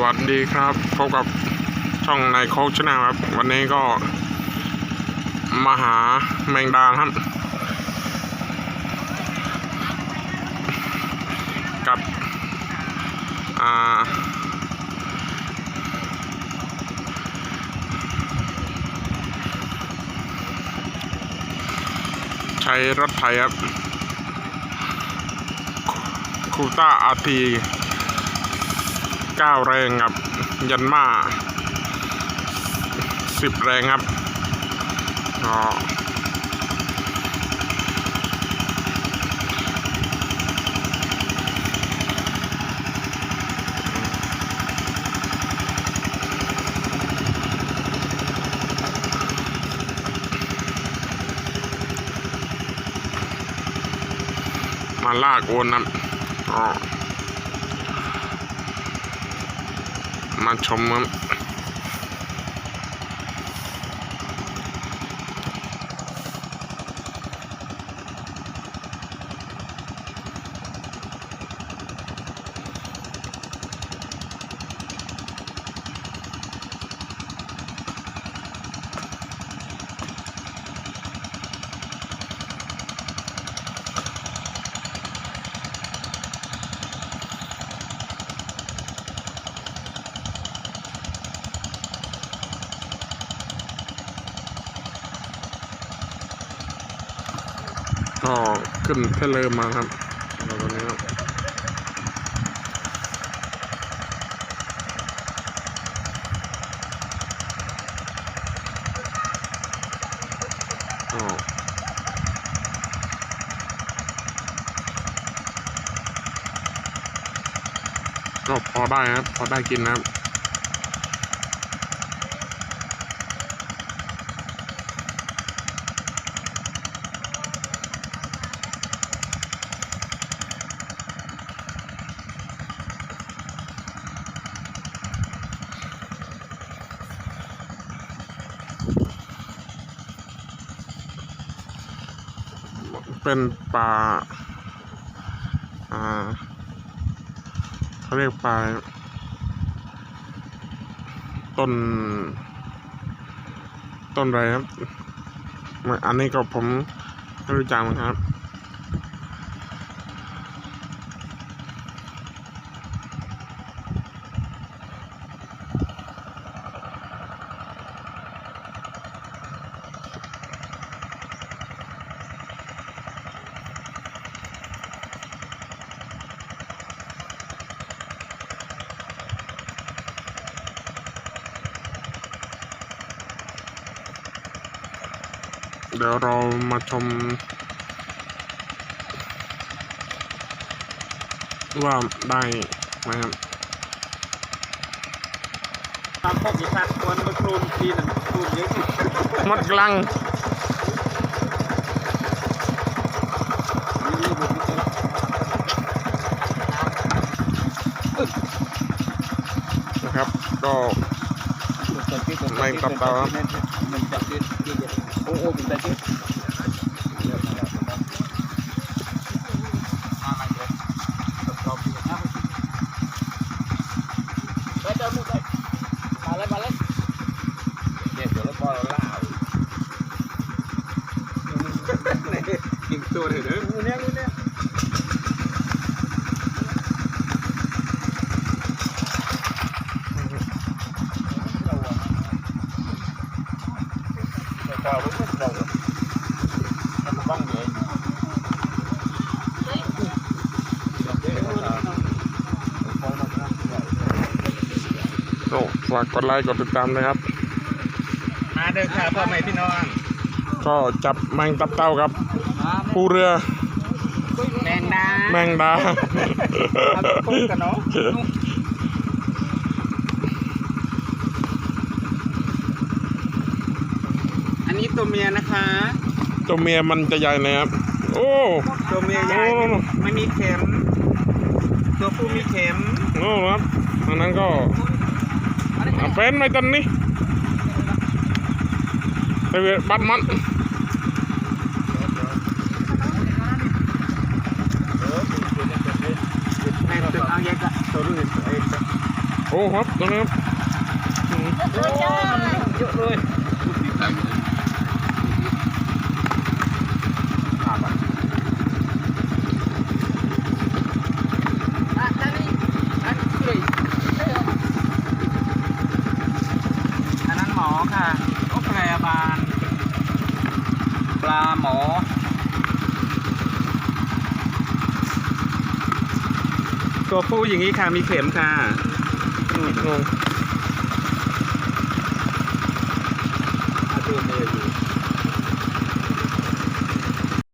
วัสดีครับพบกับช่องนายโคกชนะครับ วันนี้ก็มาหาแมงดาครับ กับ อ่า ใช้รถไถครับคูต้าอาร์ที เก้าแรงครับ ยันมาสิบแรงครับก็มาลากโอนครับก็ มา ก็ขึ้นเทเลอร์มาครับตอนนี้ครับก็พอได้ครับ พอได้กินนะครับ เป็นป่าอ่าเขาเรียกป่าต้น ต้นอะไรครับ อันนี้ก็ผมไม่รู้จักนะครับ เดี๋ยวเรามาชม ว่าได้ไหมครับตามพวกอีสัตว์ตัวนั้นมันโคลนทีน่ะโคลนเยอะหมดกลังนะครับก็ไม่กลับเตาครับมันจะยืดยืด โอ้โหมันจะยืดไปเดินไปมาเลยมาเลยเนี่ยเดี๋ยวเราพอเราล่ายิงตัวเลยเด้องูเนี่ยงูเนี่ย Kalau itu sudah terbang dia. โอ้ฝากกดไลค์กดติดตามนะครับมาเด้อค่ะพ่อแม่พี่น้องก็จับแมงตับเต้าครับผู้เรือแมงดาแมงดา เอาไปคุยกันเนาะ อันนี้ตัวเมียนะคะตัวเมียมันจะใหญ่หนะครับ โอ้ ตัวเมียใหญ่โอ้ ไม่มีเข็ม ตัวผู้มีเข็มโอ้ครับอันนั้นก็อะเป็นไหมตอนนี้ไปเวบัดมันแม่ตัวเอาแยกอะตัวรู้เห็นตัวเองโอ้ครับตรงนี้ครับอืมโอ้เยอะเลยขาดอะ อันนั้นหมอ ค่ะก็แพรบาล ปลาหมอ ตัวผู้อย่างนี้ค่ะ มีเข็มค่ะงง